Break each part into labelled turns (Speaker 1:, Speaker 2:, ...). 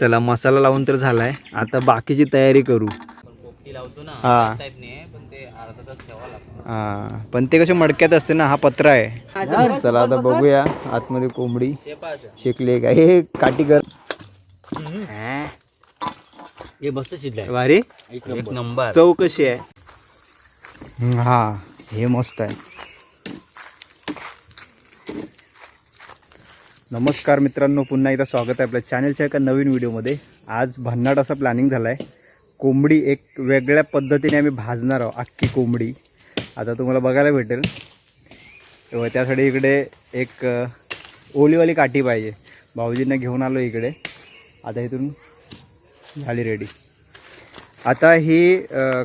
Speaker 1: चला मसाला लावून तर झालाय. आता बाकीची तयारी करू.
Speaker 2: पोपटी लावतो ना
Speaker 1: हा.
Speaker 2: टाईप नाही पण ते अर्धा तास ठेवावं लागतं.
Speaker 1: हा. पण ते कसे मडक्यात असते ना हा पत्रा आहे. चला आता बघूया. आतमध्ये कोंबडी शेकली काय हे काठी कर.
Speaker 2: हे
Speaker 1: वारी
Speaker 2: एक नंबर.
Speaker 1: चव कशी आहे? हा. हे मस्त आहे. नमस्कार मित्रांनो पुन्हा एकदा स्वागत आहे आपल्या चॅनलच्या एका नवीन व्हिडिओमध्ये आज भन्नाट असा प्लॅनिंग झाला आहे कोंबडी एक वेगळ्या पद्धतीने आम्ही भाजणार आहोत अख्खी कोंबडी. आता तुम्हाला बघायला भेटेल. तेव्हा त्यासाठी इकडे एक ओलीवाली काठी पाहिजे. भाऊजींना घेऊन आलो इकडे. आता इथून झाली रेडी आता ही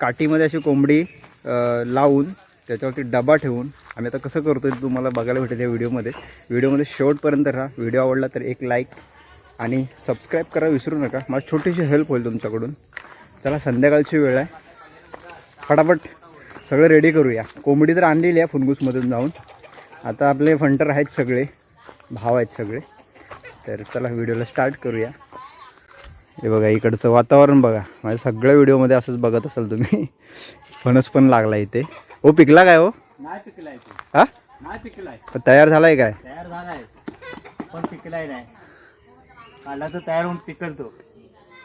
Speaker 1: काठीमध्ये अशी कोंबडी लावून त्याच्यावरती डबा ठेवून आम्ही आता कसं करतो आहे तुम्हाला बघायला भेटेल या व्हिडिओमध्ये. व्हिडिओमध्ये शेवटपर्यंत राहा. व्हिडिओ आवडला तर एक लाईक आणि सबस्क्राईब करा विसरू नका. मला छोटीशी हेल्प होईल तुमच्याकडून. चला संध्याकाळची वेळ आहे. फटाफट सगळं रेडी करूया. कोंबडी तर आणलेली आहे फुनगूसमधून जाऊन. आता आपले फंटर आहेत सगळे. भाव आहेत सगळे. तर चला व्हिडिओला स्टार्ट करूया. हे बघा इकडचं वातावरण बघा. माझ्या सगळ्या व्हिडिओमध्ये असंच बघत असाल तुम्ही. फणस पण लागला इथे. हो पिकला काय हो?
Speaker 2: नाही पिकलाय ते.
Speaker 1: हा?
Speaker 2: नाही पिकलाय.
Speaker 1: पण तयार झालाय काय?
Speaker 2: तयार झालाय. पण पिकलाय नाही. काढला तर तयार होऊन पिकलतो.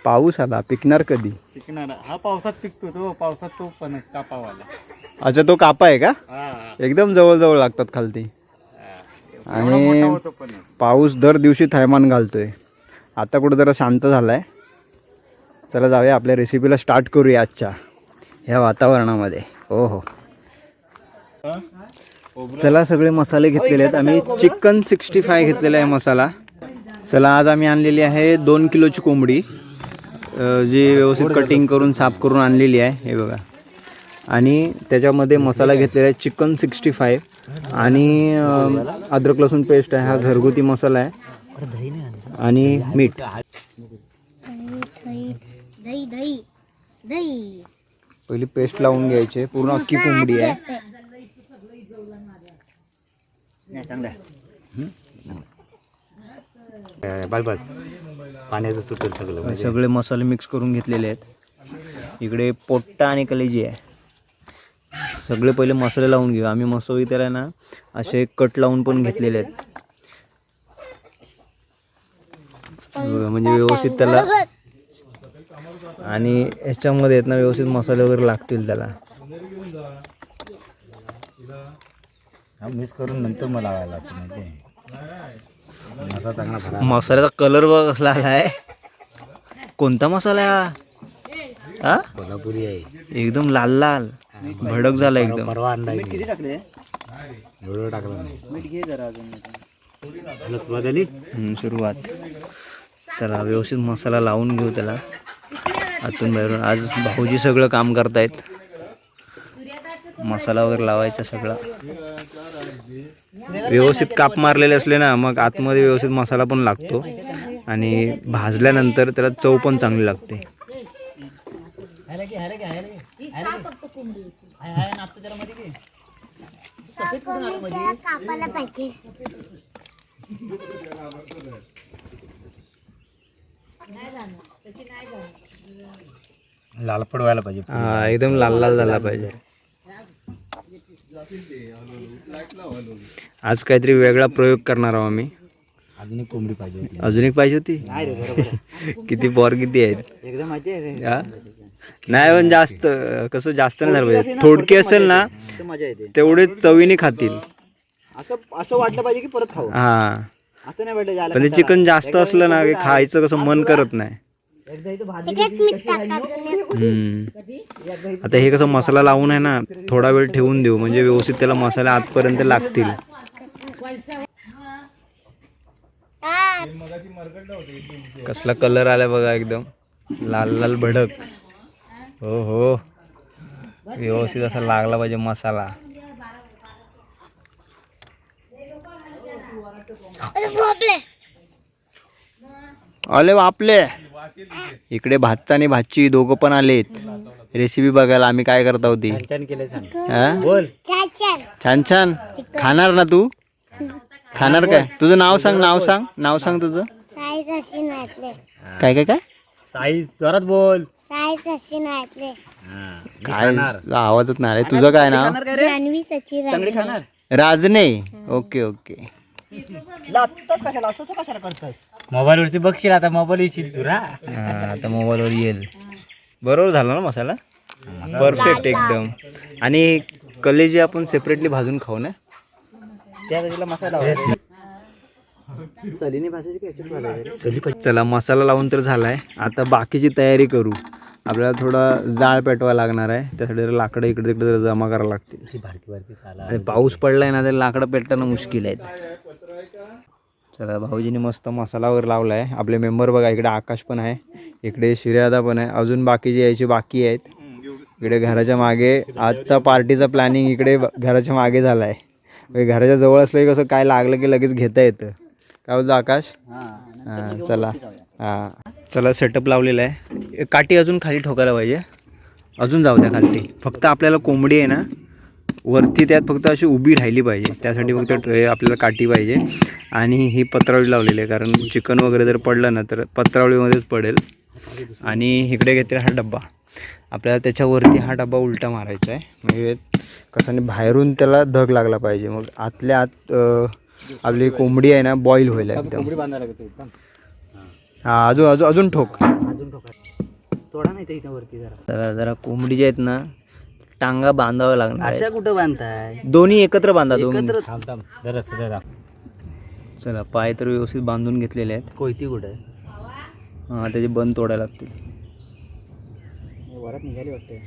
Speaker 1: पाऊस आला पिकणार कधी?
Speaker 2: पिकणार. हा पावसात पिकतो तो. पावसात तो पण कापावाला
Speaker 1: अच्छा तो कापा आहे का?
Speaker 2: हा
Speaker 1: एकदम जवळ जवळ लागतात खालती.
Speaker 2: एवढा मोठा
Speaker 1: आणि
Speaker 2: होतो पण.
Speaker 1: पाऊस दर दिवशी थैमान घालतोय. आता कुठं जरा शांत झालाय. चला जाऊया आपल्या रेसिपीला स्टार्ट करूया आजच्या. ह्या वातावरणामध्ये. हो हो. चला सगळे मसाले घेतलेले आहेत. आम्ही चिकन सिक्स्टी फाय घेतलेला आहे मसाला. चला आज आम्ही आणलेली आहे दोन किलोची कोंबडी. जी व्यवस्थित कटिंग करून साफ करून आणलेली आहे. हे बघा. आणि त्याच्यामध्ये मसाला घेतलेला आहे चिकन सिक्स्टी फाय आणि अद्रक लसूण पेस्ट आहे. हा घरगुती मसाला आहे. आणि मीठ. पहिली पेस्ट लावून घ्यायची. पूर्ण अख्खी कोंबडी आहे.
Speaker 2: पाण्याचं सुटेल सगळं
Speaker 1: सगळे मसाले मिक्स करून घेतलेले आहेत. इकडे पोट्टा आणि कलेजी आहे. सगळे पहिले मसाले लावून घेऊ. आम्ही तर आहे ना असे कट लावून पण घेतलेले आहेत. बघा, म्हणजे व्यवस्थित त्याला आणि ह्याच्यामध्ये आहेत ना व्यवस्थित मसाले वगैरे लागतील त्याला.
Speaker 2: मिस करून नंतर मला लावायला लागतं माहिती मसा चांगला भरा.
Speaker 1: मसाल्याचा कलर बघ कसला आहे कोणता मसाला आहे हा?
Speaker 2: कोल्हापुरी आहे.
Speaker 1: एकदम लाल लाल. भडक झाला एकदम.
Speaker 2: परवा आणला किती टाकले एवढं टाकलं नाही. मीठ घे जरा अजून. सुरुवात झाली?
Speaker 1: हम्म, सुरुवात. चला व्यवस्थित मसाला लावून घेऊ त्याला. आतून बाहेरून. आज भाऊजी सगळं काम करतायत. मसाला वगैरे लावायचा सगळा. व्यवस्थित काप मारलेले असले ना मग आतमध्ये व्यवस्थित मसाला पण लागतो. आणि भाजल्यानंतर त्याला चव पण चांगली लागते.
Speaker 2: लालपड व्हायला पाहिजे.
Speaker 1: हा एकदम लाल लाल झाला पाहिजे. आज काहीतरी वेगळा प्रयोग करणार आहोत आम्ही.
Speaker 2: अजून एक कोंबडी पाहिजे होती.
Speaker 1: अजून एक पाहिजे होती? किती बॉर किती आहेत?
Speaker 2: एकदम
Speaker 1: हा? नाही पण जास्त कसं जास्त नाही झालं पाहिजे. थोडकी असेल ना
Speaker 2: मजा येते.
Speaker 1: तेवढे चवीने खातील.
Speaker 2: असं असं वाटलं पाहिजे की परत खाऊ
Speaker 1: हा.
Speaker 2: असं नाही वाटलं
Speaker 1: पण ते चिकन जास्त असलं ना की खायचं कसं मन करत नाही. आता हे कसं मसाला लावून आहे ना थोडा वेळ ठेवून देऊ म्हणजे व्यवस्थित त्याला मसाला आतपर्यंत लागतील. कसला कलर आला बघा एकदम. लाल लाल भडक. हो हो. व्यवस्थित असा लागला पाहिजे मसाला. अले बापले इकडे भातचा आणि भाची दोघं पण आलेत. रेसिपी बघायला आम्ही काय करत होती
Speaker 2: छान. केलं सांग? बोल
Speaker 3: छान
Speaker 1: खाणार ना तू? खाणार काय? तुझं नाव सांग नाव सांग नाव सांग तुझं.
Speaker 3: साईज अशी नाचले
Speaker 1: काय काय काय?
Speaker 2: साईज जोरात बोल.
Speaker 3: साई
Speaker 1: काय आवाजच नाही. तुझं काय नाव?
Speaker 2: मोबाईल वरती बघशील आता मोबाईल येशील तू रा
Speaker 1: हा, आता मोबाईलवर येईल. बरोबर झाला ना मसाला? परफेक्ट एकदम. आणि कलेजी आपण सेपरेटली भाजून खाऊ ना? चला मसाला लावून तर झालाय. आता बाकीची तयारी करू. आपल्याला थोडा जाळ पेटवा लागणार आहे. त्यासाठी जरा लाकडं इकडे तिकडे जरा जमा करावं लागतील.
Speaker 2: बारकी बारकी साला
Speaker 1: आणि पाऊस पडलाय ना तर लाकडं पेटणं मुश्किल आहेत. चला भाऊजीने मस्त मसाला वगैरे लावलाय. आपले मेंबर बघा इकडे आकाश पण आहे. इकडे शिर्यादा पण आहे. अजून बाकीचे यायचे बाकी आहेत. इकडे घराच्या मागे आजचा पार्टीचा प्लॅनिंग इकडे घराच्या मागे झाला आहे म्हणजे घराच्या जवळ असलं की कसं काय लागलं की लगेच घेता येतं. काय बोलतो आकाश? हां चला. हां. चला सेटअप लावलेला आहे. काठी अजून खाली ठोकायला पाहिजे. अजून जाऊ द्या खालती. फक्त आपल्याला कोंबडी आहे ना वरती त्यात फक्त अशी उभी राहिली पाहिजे. त्यासाठी फक्त ट्रे आपल्याला काठी पाहिजे. आणि ही पत्रावळी लावलेली आहे कारण चिकन वगैरे जर पडलं ना तर पत्रावळीमध्येच पडेल. आणि इकडे घेतलेला हा डब्बा. आपल्याला त्याच्यावरती हा डब्बा उलटा मारायचा आहे. म्हणजे कसं आणि बाहेरून त्याला धग लागला पाहिजे. मग आतल्या आत आपली कोंबडी आहे ना बॉईल होईल एकदम. हा अजून अजून अजून ठोक.
Speaker 2: अजून ठोका. थोडा नाही इथं वरती जरा.
Speaker 1: जरा जरा कोंबडी जे आहेत ना टांगा बांधावं लागणार आहेत.
Speaker 2: कुठं बांधताय?
Speaker 1: दोन्ही एकत्र बांधा दोन
Speaker 2: थांब थांब. जरा जरा
Speaker 1: चला पाय तर व्यवस्थित बांधून घेतलेले आहेत.
Speaker 2: कोयती कुठं?
Speaker 1: हां त्याचे बंद तोडायला लागतील.
Speaker 2: वरात निघाली वाटते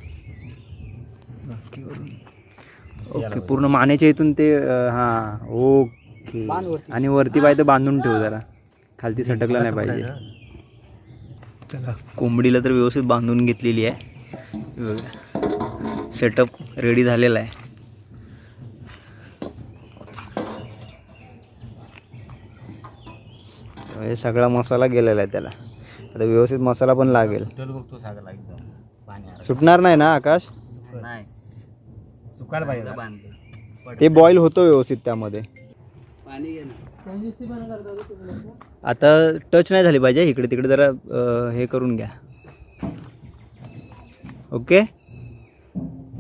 Speaker 1: ओके पूर्ण मानेच्या इथून ते अं, हां ओके. आणि वरती पाय तर बांधून ठेव जरा. खालती सटकला नाही पाहिजे. चला कोंबडीला तर व्यवस्थित बांधून घेतलेली आहे. सेटअप रेडी झालेला आहे. हे सगळा मसाला गेलेला आहे त्याला. आता व्यवस्थित मसाला पण लागेल.
Speaker 2: बघतो सागरला एकदम. पाणी
Speaker 1: सुटणार नाही ना आकाश? ते बॉईल होतं व्यवस्थित त्यामध्ये. आता टच नाही झाली पाहिजे. इकडे तिकडे जरा हे करून घ्या. ओके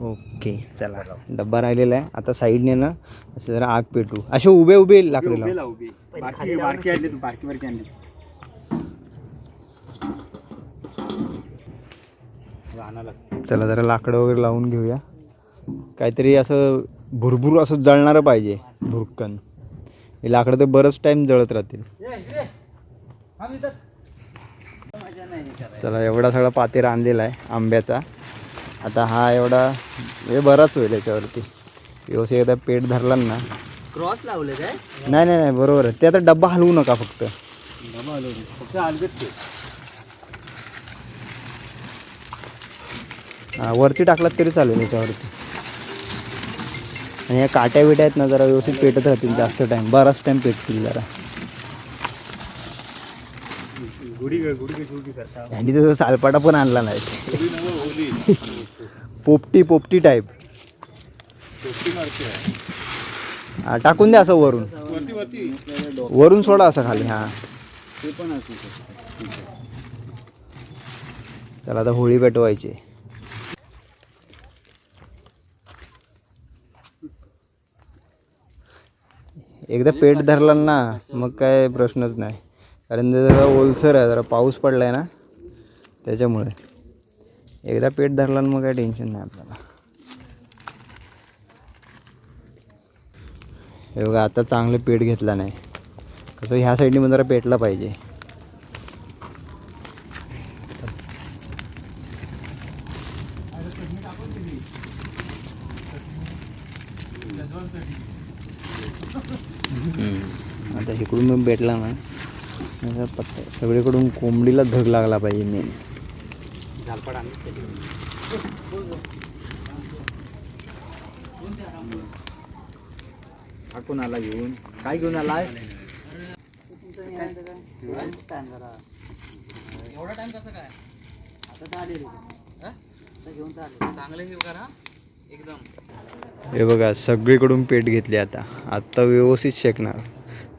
Speaker 1: ओके चला. डब्बा राहिलेला आहे. आता साईडने ना असे जरा आग पेटू. असे उभे उभे लाकडे लाव.
Speaker 2: बारकी बारकी आणली तू बारकी बारकी आणली.
Speaker 1: चला जरा लाकडं वगैरे लावून घेऊया. काहीतरी असं भुरभुर असं जळणारं पाहिजे भुरकन. हे लाकडं तर बरंच टाईम जळत राहतील. चला एवढा सगळा पातेर आणलेला आहे आंब्याचा. आता हा एवढा हे बराच होईल याच्यावरती. व्यवस्थित एकदा पेट धरला ना.
Speaker 2: क्रॉस लावले काय?
Speaker 1: नाही नाही नाही बरोबर आहे. ते आता डब्बा हलवू नका फक्त.
Speaker 2: फक्त अलगत ते.
Speaker 1: हा वरती टाकलात तरी चालेल याच्यावरती. आणि या काट्या बिट्या आहेत ना जरा व्यवस्थित पेटत राहतील जास्त टाईम बराच टाईम पेटतील जरा.
Speaker 2: गुढी गुढी गुढी करता
Speaker 1: आणि सालपाटा पण आणला नाही. पोपटी पोपटी टाईप हा टाकून द्या असं वरून. वरून सोडा असं खाली हा.
Speaker 2: ते पण असू
Speaker 1: चला आता होळी पेटवायची. एकदा पेट धरला ना मग काय प्रश्नच नाही. कारण ते जरा ओलसर आहे जरा पाऊस पडला आहे ना त्याच्यामुळे. एकदा पेट धरला मग काय टेन्शन नाही आपल्याला. हे बघा आता चांगलं पेट घेतला नाही. कसं ह्या साईडने पण जरा पेटला पाहिजे. आता इकडून पण भेटला ना. पत्ता सगळीकडून कोंबडीला धग लागला पाहिजे मेन
Speaker 2: हा आला घेऊन? काय घेऊन आलाय? एवढा टाइम कसं काय? आता आले घेऊन चांगलं घेऊ करा एकदम.
Speaker 1: हे बघा सगळीकडून पेट घेतली आता. आत्ता व्यवस्थित शेकणार.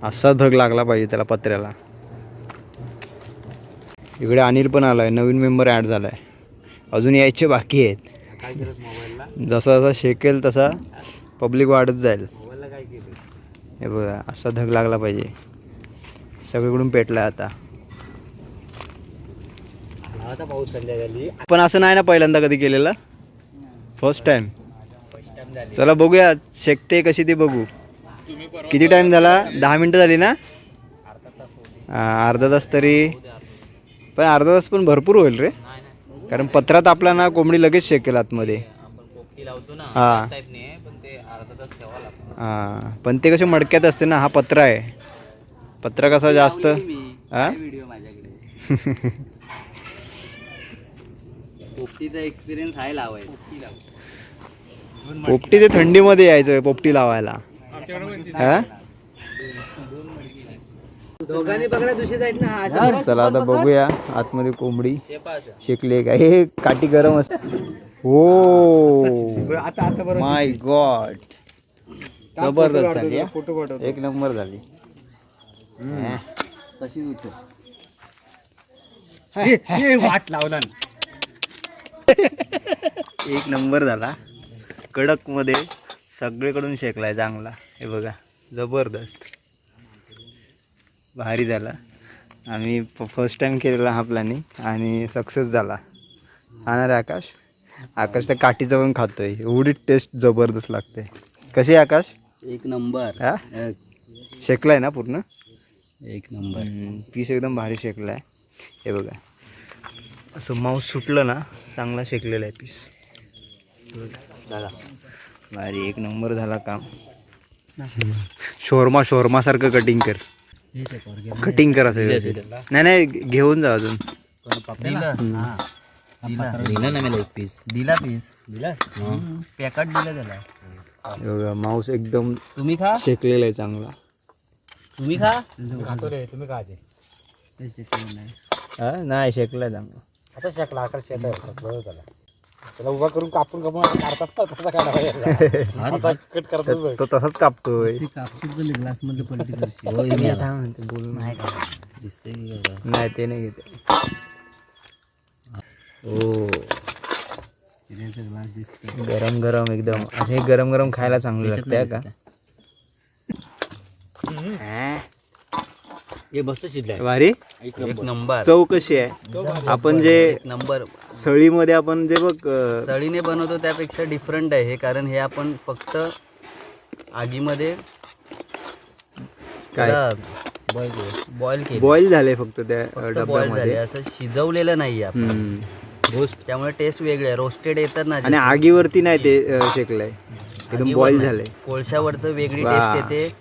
Speaker 1: असा धग लागला पाहिजे त्याला पत्र्याला. इकडे अनिल पण आलाय. नवीन मेंबर ॲड झालाय. अजून यायचे बाकी आहेत. जसा जसा शेकेल तसा पब्लिक वाढत जाईल. हे बघा असा धग लागला पाहिजे. सगळीकडून पेटला आता. पण असं नाही ना पहिल्यांदा कधी केलेलं? फर्स्ट टाइम
Speaker 2: फर्स्ट टाइम झाली
Speaker 1: चला बघूया शेकते कशी ती बघू. किती टाइम झाला? दहा मिनटं झाली ना?
Speaker 2: अर्धा तास
Speaker 1: तरी. पण अर्धा तास पण भरपूर होईल रे. कारण पत्रात आपला ना कोंबडी लगेच शेकेल आतमध्ये.
Speaker 2: आपण पोपटी लावतो ना
Speaker 1: हा.
Speaker 2: नाही पण ते अर्धा तास ठेवा लागतो.
Speaker 1: हां पण ते कसे मडक्यात असते ना हा पत्रा आहे. पत्रा कसा जास्त? हा?
Speaker 2: व्हिडिओ माझ्याकडे? पोपटीचा एक्सपिरियन्स आहे लावायचा. पोपटी लाव.
Speaker 1: पोपटी ते थंडीमध्ये यायचं पोपटी लावायला. हा?
Speaker 2: दोघांनी पकडा दुसरी साईड ना
Speaker 1: चला आता बघूया. आतमध्ये कोंबडी शेकली का? हे काठी गरम असते. हो.
Speaker 2: आता आता बरोबर
Speaker 1: माय गॉड जबरदस्त झाली. एक नंबर झाली.
Speaker 2: तशीच उचल. वाट लावला
Speaker 1: एक नंबर झाला. कडकमध्ये सगळीकडून शेकलाय चांगला. हे बघा जबरदस्त. भारी झाला. आम्ही फर्स्ट टाइम केलेला हा प्लॅनिंग आणि सक्सेस झाला. हा ना रे आकाश? आकाश त्या काठीचं पण खातोय. एवढी टेस्ट जबरदस्त लागते. कशी आहे आकाश?
Speaker 2: एक नंबर.
Speaker 1: हा? शेकलाय ना पूर्ण?
Speaker 2: एक नंबर.
Speaker 1: पीस एकदम भारी शेकला आहे हे बघा. असं मांस सुटलं ना चांगला शेकलेला आहे पीस.
Speaker 2: दादा
Speaker 1: भारी एक नंबर झाला काम. शोरमा शोरमासारखं कटिंग कर. कटिंग कर व्यवस्थित. नाही नाही घेऊन जा अजून.
Speaker 2: दिला? दिला. ना मला एक पीस दिला पीस दिला? पॅकेट दिलं त्याला.
Speaker 1: मांस एकदम
Speaker 2: तुम्ही खा.
Speaker 1: शेकलेला आहे चांगला.
Speaker 2: तुम्ही खा. खातो रे तुम्ही खा
Speaker 1: हा? नाही शेकलाय चांगला.
Speaker 2: आता शकला आकार शेत त्याला त्याला उभा करून कापून कापून काढतात ना तसा काढा कट करतात
Speaker 1: तो तसाच कापतोय.
Speaker 2: ग्लासमध्ये पलटी करशील. आता म्हणते बोल नाही का? दिसते की काय
Speaker 1: नाही ते नाही घेते. हो
Speaker 2: ग्लास दिसते
Speaker 1: गरम गरम एकदम. असे गरम गरम खायला चांगलं लागतंय का? हा?
Speaker 2: हे मस्त शिजलाय.
Speaker 1: भारी
Speaker 2: एक नंबर.
Speaker 1: चव कशी आहे आपण जे
Speaker 2: नंबर.
Speaker 1: सळीमध्ये आपण जे बघ अं,
Speaker 2: सळीने बनवतो त्यापेक्षा डिफरंट आहे हे कारण हे आपण फक्त आगीमध्ये
Speaker 1: काय?
Speaker 2: बॉईल केलं.
Speaker 1: बॉईल झाले फक्त त्या अं,
Speaker 2: फक्त बॉईल झाले.
Speaker 1: डब्यामध्ये
Speaker 2: असं शिजवलेलं नाही आपण.
Speaker 1: हम्म.
Speaker 2: रोस्ट त्यामुळे टेस्ट वेगळे आहे. रोस्टेड येतात ना
Speaker 1: आणि आगीवरती नाही ते अं, शेकलंय. एकदम
Speaker 2: आगीवर
Speaker 1: बॉईल
Speaker 2: नाही.
Speaker 1: झालंय.
Speaker 2: कोळशावरचं वेगळी
Speaker 1: वा.
Speaker 2: टेस्ट येते.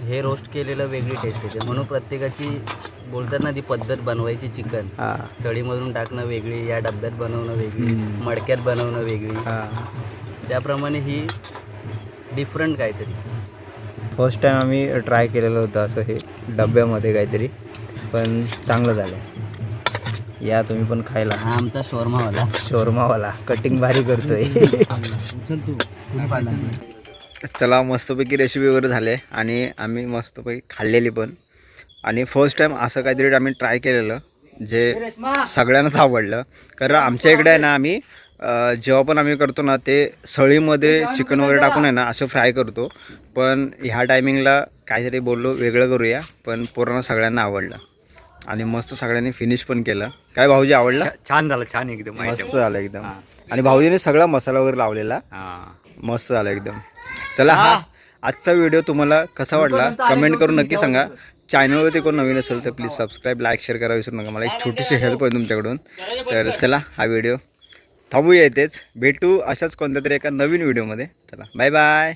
Speaker 2: हे रोस्ट केलेलं वेगळी टेस्ट येते. म्हणून प्रत्येकाची बोलतात ना ती पद्धत बनवायची चिकन
Speaker 1: हा.
Speaker 2: सळीमधून टाकणं वेगळी या डब्यात बनवणं वेगळी
Speaker 1: हम्म.
Speaker 2: मडक्यात बनवणं वेगळी.
Speaker 1: हा.
Speaker 2: त्याप्रमाणे ही डिफरंट काहीतरी.
Speaker 1: फर्स्ट टाइम आम्ही ट्राय केलेलं होतं असं हे डब्यामध्ये काहीतरी पण चांगलं झालं. या तुम्ही पण खायला.
Speaker 2: हा आमचा शोरमावाला.
Speaker 1: शोरमावाला. कटिंग भारी करतोय. चला मस्तपैकी रेसिपी वगैरे झाले आणि आम्ही मस्तपैकी खाल्लेली पण. आणि फर्स्ट टाइम असं काहीतरी आम्ही ट्राय केलेलं जे सगळ्यांनाच आवडलं. कारण आमच्या इकडे आहे ना आम्ही जेव्हा पण आम्ही करतो ना ते सळीमध्ये चिकन वगैरे टाकून आहे ना असं फ्राय करतो. पण ह्या टायमिंगला काहीतरी बोललो वेगळं करूया पण पूर्ण सगळ्यांना आवडलं. आणि मस्त सगळ्यांनी फिनिश पण केलं. काय भाऊजी आवडलं?
Speaker 4: छान झालं छान एकदम
Speaker 1: मस्त झालं एकदम. आणि भाऊजीने सगळा मसाला वगैरे लावलेला. मस्त झालं एकदम. चला हा. आजचा व्हिडिओ तुम्हाला कसा वाटला कमेंट करून नक्की सांगा. चॅनलवरती कोण नवीन असेल तर प्लीज सबस्क्राईब लाईक शेअर करा विसरू नका. मला एक छोटीशी हेल्प आहे तुमच्याकडून. तर चला हा व्हिडिओ थांबूया इथेच. भेटू अशाच कोणत्या तरी एका नवीन व्हिडिओमध्ये. चला बाय बाय